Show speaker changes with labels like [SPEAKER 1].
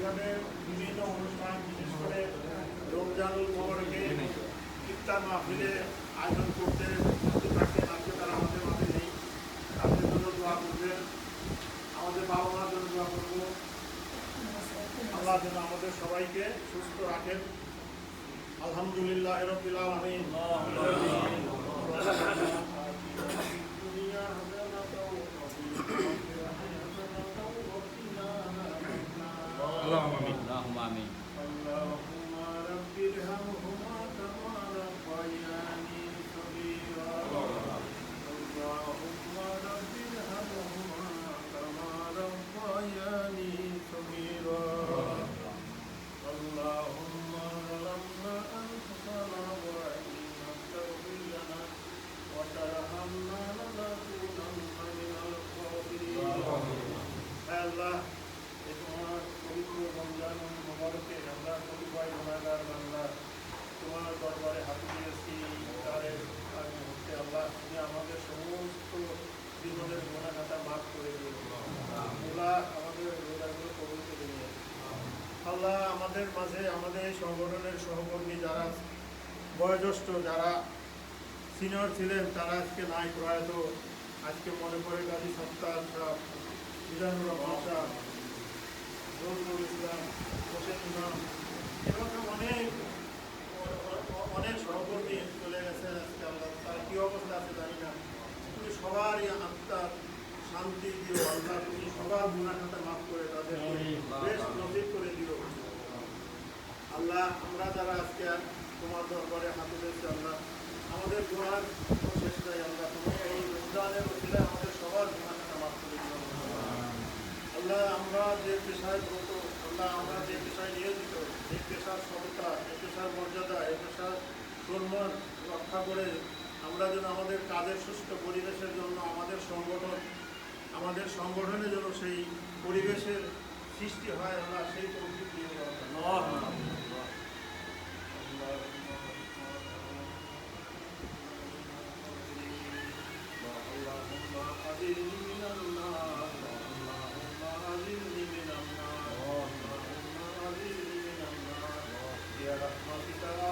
[SPEAKER 1] এখানে বিভিন্ন অনুষ্ঠান, বিশেষ করে রমজানুল মোবারকে ইফতার মাহফিলে আয়োজন করতে রাখেন আজকে তারা আমাদের মাঝে নেই। তাদের জন্য দোয়া করবেন। আমাদের বাবা মার জন্য দোয়া করব। আল্লাহ যেন আমাদের সবাইকে সুস্থ রাখেন। আলহামদুলিল্লাহ রবিল আলমিন
[SPEAKER 2] اللهم امين اللهم امين
[SPEAKER 1] اللهم رب ارحمهما كما ربياني صغيرا اللهم رب ارحمهما كما ربياني صغيرا اللهم ظلمنا انفسنا وان পবিত্র রমজান মোবারকে আমরা কবিভাই গুণাগার বাংলা তোমার দরবারে হাতে দিয়েছি আগ মুহূর্তে আল্লাহ তুমি আমাদের সমস্ত জীবনের গুণাখাতা মাফ করে দিও ওলা আমাদের রোজাগুলো কবুল করে নিয়ে আল্লাহ আমাদের মাঝে আমাদের এই সংগঠনের সহকর্মী যারা বয়োজ্যেষ্ঠ যারা সিনিয়র ছিলেন তারা আজকে নাই প্রয়াত আজকে মনে পড়ে গাজী সত্তার সাহ রহমান শাহ নজরুল ইসলাম হোসেন অনেক অনেক সহকর্মী চলে গেছেন আজকে আল্লাহ তারা কী অবস্থা আছে জানি তুমি সবারই আত্মার শান্তি দিও আল্লাহ তুমি সবার গুণাখাতা মাফ করে তাদের নজির করে দিও আল্লাহ আমরা যারা আজকে তোমার দরবারে হাতে দিয়েছি আল্লাহ আমাদের গুণার শেষ নাই। আল্লাহ তুমি এই রমজানের আমাদের সবার গুণাখাতা মাফ করে দিও আল্লাহ আমরা পেশায় ব্রত আল্লাহ আমরা যে পেশায় নিয়োজিত, এই পেশার সমতা এই পেশার মর্যাদা, এই পেশার সম্মান রক্ষা করে আমরা যেন আমাদের কাজের সুস্থ পরিবেশের জন্য, আমাদের সংগঠন, আমাদের সংগঠনে যেন সেই পরিবেশের সৃষ্টি হয়, আমরা সেই। Gracias.